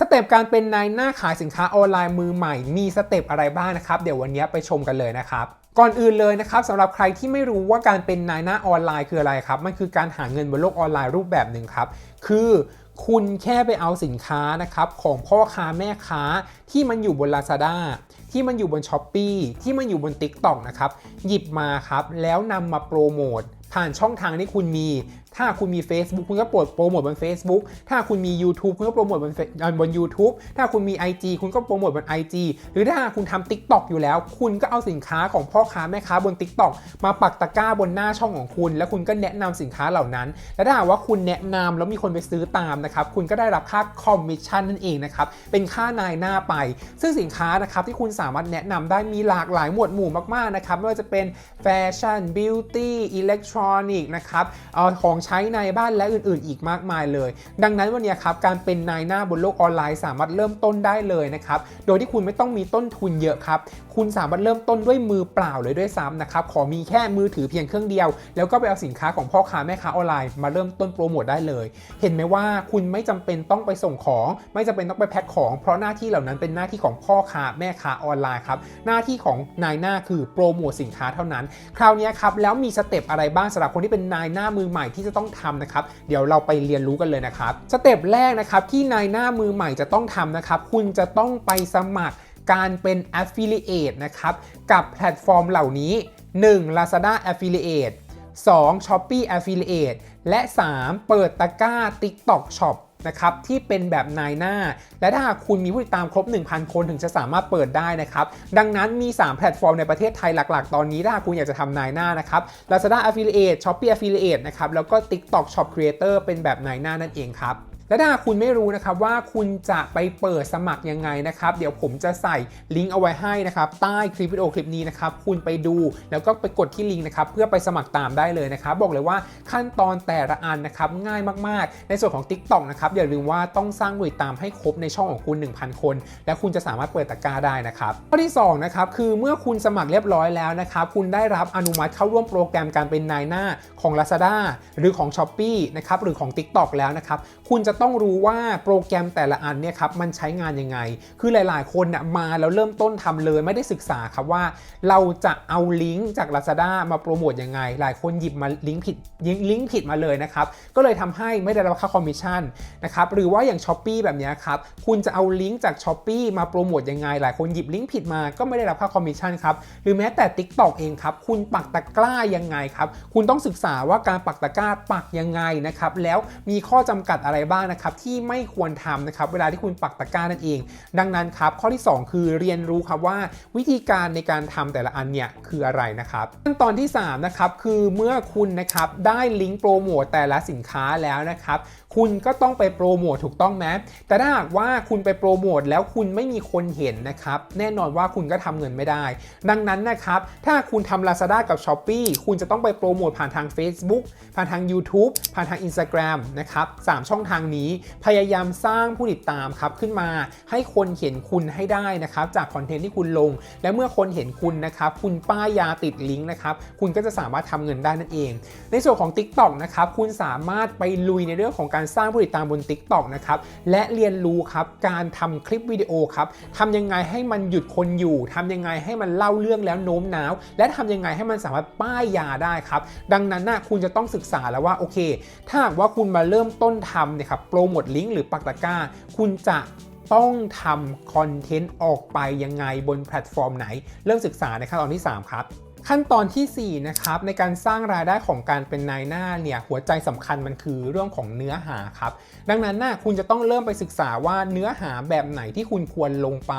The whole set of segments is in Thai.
สเต็ปการเป็นนายหน้าขายสินค้าออนไลน์มือใหม่ มีสเต็ปอะไรบ้างนะครับ เดี๋ยววันนี้ไปชมกันเลยนะครับ ก่อนอื่นเลยนะครับสำหรับใครที่ไม่รู้ว่าการเป็นนายหน้าออนไลน์คืออะไรครับ มันคือการหาเงินบนโลกออนไลน์รูปแบบหนึ่งครับ คือคุณแค่ไปเอาสินค้านะครับของพ่อค้าแม่ค้าที่มันอยู่บน Lazada ที่มันอยู่บน s h อ p e e ที่มันอยู่บน TikTok นะครับหยิบมาครับแล้วนำมาโปรโมท ผ่านช่องทางที่คุณมี ถ้าคุณมี Facebook คุณก็โปรโปรโมทบน Facebook ถ้าคุณมี YouTube คุณก็โปรโมทบนบน YouTube ถ้าคุณมี IG คุณก็โปรโมทบน IG หรือถ้าคุณทำ TikTok อยู่แล้ว คุณก็เอาสินค้าของพ่อค้าแม่ค้าบน TikTok มาปักตะกร้าบนหน้าช่องของคุณ แล้วคุณก็แนะนำสินค้าเหล่านั้น และถ้าหากว่าคุณแนะนำแล้วมีคนไปซื้อตามนะครับ คุณก็ได้รับค่าคอมมิชชั่นนั่นเองนะครับ เป็นค่านายหน้าไป ซึ่งสินค้านะครับที่คุณสามารถแนะนำได้มีหลากหลายหมวดหมู่มากๆนะครับไม่ว่าจะเป็นแฟชั่นบิวตี้อิเล็กทรอนิกส์นะครับเอ่อของใช้ในบ้านและอื่นๆ อีกมากมายเลย ดังนั้นวันนี้ครับการเป็นนายหน้าบนโลกออนไลน์ สามารถเริ่มต้นได้เลยนะครับโดยที่คุณไม่ต้องมีต้นทุนเยอะครับคุณสามารถเริ่มต้นด้วยมือเปล่าเลยด้วยซ้ำนะครับขอมีแค่มือถือเพียงเครื่องเดียว แล้วก็ไปเอาสินค้าของพ่อค้าแม่ค้าออนไลน์มาเริ่มต้นโปรโมทได้เลย เห็นไหมว่าคุณไม่จำเป็นต้องไปส่งของ ไม่จำเป็นต้องไปแพ็คของ เพราะหน้าที่เหล่านั้นเป็นหน้าที่ของพ่อค้าแม่ค้าออนไลน์ครับหน้าที่ของนายหน้าคือโปรโมทสินค้าเท่านั้น คราวนี้ครับแล้วมีสเต็ปอะไรบ้างสำหรับคนที่เป็นนายหน้ามือใหม่ที่จะต้องทำนะครับ เดี๋ยวเราไปเรียนรู้กันเลยนะครับ สเต็ปแรกนะครับที่นายหน้ามือใหม่จะต้องทำนะครับ คุณจะต้องไปสมัครการเป็น affiliate นะครับ กับแพลตฟอร์มเหล่านี้ 1. Lazada affiliate 2. Shopee affiliate และ 3. เปิดตะกร้า TikTok Shop นะครับที่เป็นแบบนายหน้า และถ้าหากคุณมีผู้ติดตามครบ 1,000 คนถึงจะสามารถเปิดได้นะครับ ดังนั้นมี 3 แพลตฟอร์มในประเทศไทยหลัก ๆ ตอนนี้ถ้าหากคุณอยากจะทำนายหน้านะครับ Lazada affiliate Shopee affiliate นะครับแล้วก็ TikTok Shop Creator เป็นแบบนายหน้านั่นเองครับ และถ้าคุณไม่รู้นะครับว่าคุณจะไปเปิดสมัครยังไงนะครับ เดี๋ยวผมจะใส่ลิงก์เอาไว้ให้นะครับ ใต้คลิปวิดีโอคลิปนี้นะครับ คุณไปดูแล้วก็ไปกดที่ลิงก์นะครับ เพื่อไปสมัครตามได้เลยนะครับ บอกเลยว่าขั้นตอนแต่ละอันนะครับง่ายมากๆ ในส่วนของ TikTok นะครับอย่าลืมว่าต้องสร้างผู้ติดตามให้ครบในช่องของคุณ 1,000 คน และคุณจะสามารถเปิดตะกร้าได้นะครับข้อที่สองนะครับคือเมื่อคุณสมัครเรียบร้อยแล้วนะครับคุณได้รับอนุมัติเข้าร่วมโปรแกรมการเป็นนายหน้าของ Lazada หรือของ s h อ p e e นะครับหรือของ TikTok แล้วนะครับคุณจะต้องรู้ว่าโปรแกรมแต่ละอันเนี่ยครับมันใช้งานยังไง คือหลายๆ คนน่ะมาแล้วเริ่มต้นทำเลยไม่ได้ศึกษาครับว่า เราจะเอาลิงก์จาก Lazada มาโปรโมทยังไง หลายคนหยิบมาลิงก์ผิดยิงลิงก์ผิดมาเลยนะครับ ก็เลยทำให้ไม่ได้รับค่าคอมมิชชั่นนะครับ หรือว่าอย่าง s h อ p e e แบบนี้ครับ คุณจะเอาลิงก์จาก s h อ p e e มาโปรโมทยังไง หลายคนหยิบลิงก์ผิดมาก็ไม่ได้รับค่าคอมมิชชั่นครับ หรือแม้แต่ TikTok เองครับ คุณปักตะกร้ายังไงครับ คุณต้องศึกษาว่าการปักตะกร้าปักยังไงนะครับ แล้วมีข้อจำกัดอะไรบ้างนะครับที่ไม่ควรทำนะครับเวลาที่คุณปักตะกร้านั่นเอง ดังนั้นครับข้อที่ 2 คือเรียนรู้ครับว่าวิธีการในการทำแต่ละอันเนี่ยคืออะไรนะครับขั้นตอนที่3นะครับคือเมื่อคุณนะครับได้ลิงก์โปรโมทแต่ละสินค้าแล้วนะครับคุณก็ต้องไปโปรโมทถูกต้องไหมแต่ถ้าหากว่าคุณไปโปรโมทแล้วคุณไม่มีคนเห็นนะครับแน่นอนว่าคุณก็ทำเงินไม่ได้ ดังนั้นนะครับถ้าคุณทำ Lazada กับ s h อ p e e คุณจะต้องไปโปรโมทผ่านทาง Facebook ผ่านทาง YouTube ผ่านทาง Instagram นะครับสามช่องทางนี้พยายามสร้างผู้ติดตามครับขึ้นมาให้คนเห็นคุณให้ได้นะครับจากคอนเทนต์ที่คุณลง และเมื่อคนเห็นคุณนะครับคุณป้ายยาติดลิงก์นะครับคุณก็จะสามารถทำเงินได้นั่นเอง ในส่วนของ TikTok นะครับคุณสามารถไปลุยในเรื่องของการสร้างผู้ติดตามบน TikTok นะครับและเรียนรู้ครับการทำคลิปวิดีโอครับทำยังไงให้มันหยุดคนอยู่ทำยังไงให้มันเล่าเรื่องแล้วโน้มน้าว และทำยังไงให้มันสามารถป้ายยาได้ครับดังนั้นนะคุณจะต้องศึกษาแล้วว่าโอเค ถ้าหากว่าคุณมาเริ่มต้นทำเนี่ยครับโปรโมทลิงก์หรือปักตะกร้า คุณจะต้องทำคอนเทนต์ออกไปยังไงบนแพลตฟอร์มไหน เริ่มศึกษาในขั้นตอนที่ 3 ครับ ขั้นตอนทีสี่ 4 นะครับ ในการสร้างรายได้ของการเป็นนายหน้าเนี่ยหัวใจสำคัญมันคือเรื่องของเนื้อหาครับ ดังนั้นนะคุณจะต้องเริ่มไปศึกษาว่าเนื้อหาแบบไหนที่คุณควรลงไป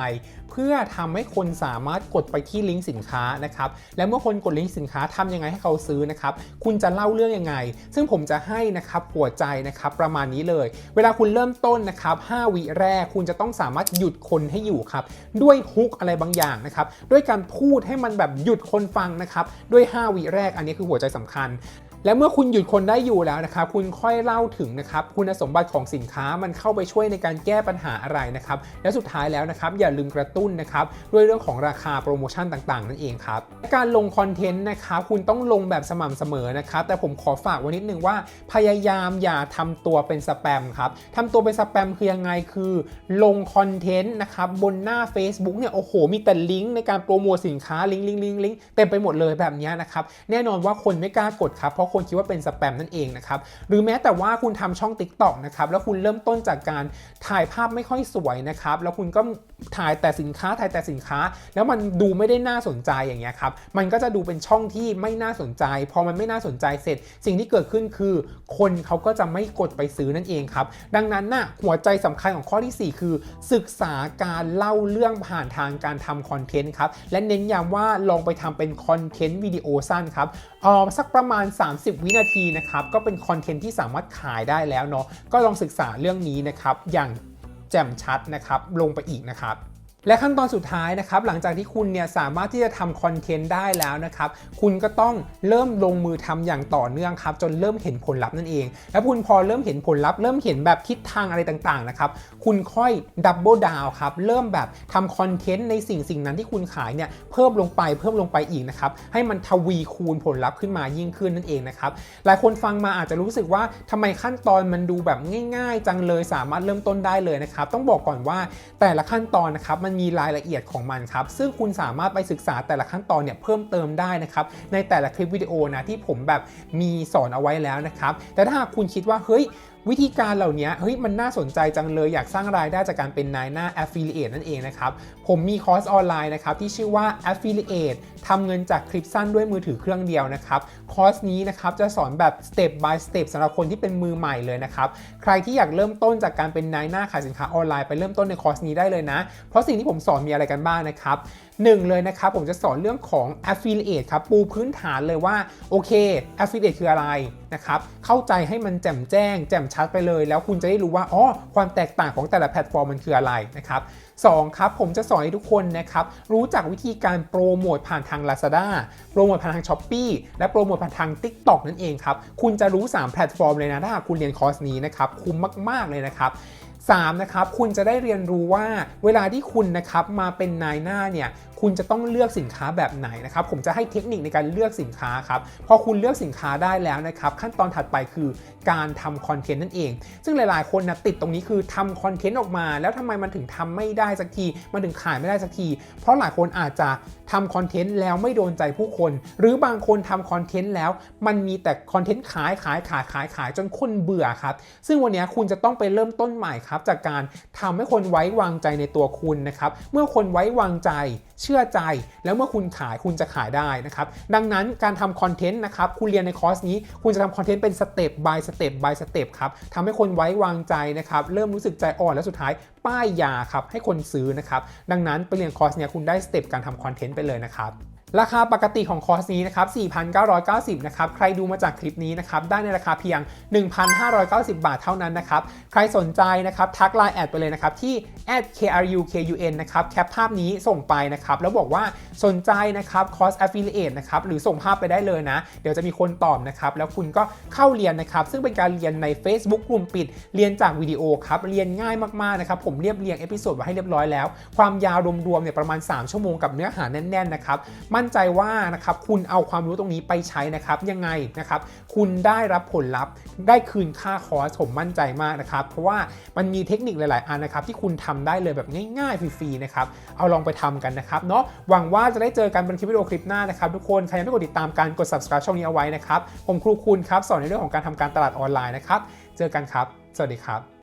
เพื่อทำให้คนสามารถกดไปที่ลิงก์สินค้านะครับและเมื่อคนกดลิงก์สินค้าทำยังไงให้เขาซื้อนะครับคุณจะเล่าเรื่องยังไง ซึ่งผมจะให้นะครับหัวใจนะครับประมาณนี้เลย เวลาคุณเริ่มต้นนะครับ5วิแรกคุณจะต้องสามารถหยุดคนให้อยู่ครับด้วยฮุกอะไรบางอย่างนะครับด้วยการพูดให้มันแบบหยุดคนฟังนะครับด้วย 5วิแรกอันนี้คือหัวใจสำคัญ และเมื่อคุณหยุดคนได้อยู่แล้วนะครับคุณค่อยเล่าถึงนะครับคุณสมบัติของสินค้ามันเข้าไปช่วยในการแก้ปัญหาอะไรนะครับและสุดท้ายแล้วนะครับอย่าลืมกระตุ้นนะครับด้วยเรื่องของราคาโปรโมชั่นต่างๆ นั่นเองครับการลงคอนเทนต์นะครับคุณต้องลงแบบสม่ำเสมอนะครับแต่ผมขอฝากไว้นิดนึงว่า พยายามอย่าทำตัวเป็นสแปมครับทำตัวเป็นสแปมคือยังไงคือลงคอนเทนต์นะครับบนหน้า Facebook เนี่ยโอ้โห มีแต่ลิงก์ในการโปรโมทสินค้าลิงก์ลิงก์ลิงก์ลิงก์เต็มไปหมดเลยแบบนี้นะครับแน่นอนว่าคนไม่กล้ากดครับเพราะคนคิดว่าเป็นสแปมนั่นเองนะครับหรือแม้แต่ว่าคุณทำช่อง Tik t o อกนะครับแล้วคุณเริ่มต้นจากการถ่ายภาพไม่ค่อยสวยนะครับแล้วคุณก็ถ่ายแต่สินค้าถ่ายแต่สินค้า แล้วมันดูไม่ได้น่าสนใจอย่างเงี้ยครับมันก็จะดูเป็นช่องที่ไม่น่าสนใจ พอมันไม่น่าสนใจเสร็จ สิ่งที่เกิดขึ้นคือ คนเขาก็จะไม่กดไปซื้อนั่นเองครับดังนั้นน่ะหัวใจสำคัญของข้อที่ 4 คือ ศึกษาการเล่าเรื่องผ่านทางการทำคอนเทนต์ครับและเน้นย้ำว่าลองไปทำเป็นคอนเทนต์วิดีโอสั้นครับเออสักประมาณ 30วินาทีนะครับก็เป็นคอนเทนต์ที่สามารถขายได้แล้วเนาะก็ลองศึกษาเรื่องนี้นะครับอย่างแจ่มชัดนะครับลงไปอีกนะครับ และขั้นตอนสุดท้ายนะครับ หลังจากที่คุณเนี่ยสามารถที่จะทำคอนเทนต์ได้แล้วนะครับ คุณก็ต้องเริ่มลงมือทำอย่างต่อเนื่องครับ จนเริ่มเห็นผลลัพธ์นั่นเอง แล้วคุณพอเริ่มเห็นผลลัพธ์เริ่มเห็นแบบทิศทางอะไรต่างๆนะครับ คุณค่อยดับเบิลดาวครับ เริ่มแบบทำคอนเทนต์ในสิ่งสิ่งนั้นที่คุณขายเนี่ยเพิ่มลงไปเพิ่มลงไปอีกนะครับ ให้มันทวีคูณผลลัพธ์ขึ้นมายิ่งขึ้นนั่นเองนะครับ หลายคนฟังมาอาจจะรู้สึกว่าทำไมขั้นตอนมันดูแบบง่าย ๆ จังเลยสามารถเริ่มต้นได้เลยนะครับ ต้องบอกก่อนว่าแต่ละขั้นตอนนะครับมันมีรายละเอียดของมันครับ ซึ่งคุณสามารถไปศึกษาแต่ละขั้นตอนเนี่ยเพิ่มเติมได้นะครับ ในแต่ละคลิปวิดีโอนะที่ผมแบบมีสอนเอาไว้แล้วนะครับ แต่ถ้าหากคุณคิดว่าเฮ้ยวิธีการเหล่านี้เฮ้ยมันน่าสนใจจังเลยอยากสร้างรายได้จากการเป็นนายหน้า Affiliate นั่นเองนะครับผมมีคอร์สออนไลน์นะครับที่ชื่อว่า Affiliate ทำเงินจากคลิปสั้นด้วยมือถือเครื่องเดียวนะครับคอร์สนี้นะครับจะสอนแบบ step by step สำหรับคนที่เป็นมือใหม่เลยนะครับใครที่อยากเริ่มต้นจากการเป็นนายหน้าขายสินค้าออนไลน์ไปเริ่มต้นในคอร์สนี้ได้เลยนะ เพราะสิ่งที่ผมสอนมีอะไรกันบ้างนะครับ หนึ่งเลยนะครับผมจะสอนเรื่องของ affiliate ครับปูพื้นฐานเลยว่าโอเค affiliate คืออะไรนะครับเข้าใจให้มันแจ่มแจ้ง แจ่มชัดไปเลย แล้วคุณจะได้รู้ว่าอ๋อความแตกต่างของแต่ละแพลตฟอร์มมันคืออะไรนะครับสองครับผมจะสอนให้ทุกคนนะครับรู้จักวิธีการโปรโมทผ่านทาง Lazada โปรโมทผ่านทาง s h อ p e e และโปรโมทผ่านทาง TikTok นั่นเองครับคุณจะรู้ 3 แพลตฟอร์มเลยนะถ้าคุณเรียนคอร์สนี้นะครับคุ้มมาก ๆ เลยนะครับ 3นะครับคุณจะได้เรียนรู้ว่าเวลาที่คุณนะครับมาเป็นนายหน้าเนี่ยคุณจะต้องเลือกสินค้าแบบไหนนะครับผมจะให้เทคนิคในการเลือกสินค้าครับพอคุณเลือกสินค้าได้แล้วนะครับขั้นตอนถัดไปคือการทำคอนเทนต์นั่นเอง ซึ่งหลายๆ คนนะติดตรงนี้คือทำคอนเทนต์ออกมา แล้วทำไมมันถึงทำไม่ได้สักทีมันถึงขายไม่ได้สักที เพราะหลายคนอาจจะ ทำคอนเทนต์แล้วไม่โดนใจผู้คน หรือบางคนทำคอนเทนต์แล้วมันมีแต่คอนเทนต์ขายขายขายขายขายจนคนเบื่อครับ ซึ่งวันนี้คุณจะต้องไปเริ่มต้นใหม่ครับ จากการทำให้คนไว้วางใจในตัวคุณนะครับ เมื่อคนไว้วางใจ เชื่อใจ แล้วเมื่อคุณขายคุณจะขายได้นะครับ ดังนั้นการทำคอนเทนต์นะครับ คุณเรียนในคอร์สนี้ คุณจะทำคอนเทนต์เป็นสเต็ป by สเต็ป by สเต็ปครับทำให้คนไว้วางใจนะครับ เริ่มรู้สึกใจอ่อนแล้วสุดท้ายป้ายยาครับ ให้คนซื้อนะครับ ดังนั้นไปเรียนคอร์สเนี้ยคุณได้สเต็ปการทำคอนเทนต์ไปเลยนะครับ ราคาปกติของคอร์สนี้นะครับ 4,990 นะครับ ใครดูมาจากคลิปนี้นะครับ ได้ในราคาเพียง 1,590 บาทเท่านั้นนะครับ ใครสนใจนะครับ ทักไลน์แอดไปเลยนะครับ ที่ @krukun นะครับ แคปภาพนี้ส่งไปนะครับ แล้วบอกว่าสนใจนะครับ คอร์ส affiliate นะครับ หรือส่งภาพไปได้เลยนะ เดี๋ยวจะมีคนตอบนะครับ แล้วคุณก็เข้าเรียนนะครับ ซึ่งเป็นการเรียนใน Facebook กลุ่มปิด เรียนจากวิดีโอครับ เรียนง่ายมากๆนะครับ ผมเรียบเรียงเอพิโซดไว้ให้เรียบร้อยแล้ว ความยาวรวมๆเนี่ยประมาณ 3 ชั่วโมงกับเนื้อหาแน่นๆนะครับมั่น่นใจว่านะครับคุณเอาความรู้ตรงนี้ไปใช้นะครับยังไงนะครับคุณได้รับผลลัพธ์ได้คืนค่าคอร์สผมมั่นใจมากนะครับเพราะว่ามันมีเทคนิคหลาย ๆ อันนะครับที่คุณทำได้เลยแบบง่าย ๆ ฟรี ๆ นะครับ เอาลองไปทำกันนะครับเนาะหวังว่าจะได้เจอกันบนคลิปวิดีโอคลิปหน้านะครับทุกคนใครยังไม่กดติดตามการกด subscribe ช่องนี้เอาไว้นะครับผมครูคุณครับสอนในเรื่องของการทำการตลาดออนไลน์นะครับเจอกันครับ สวัสดีครับ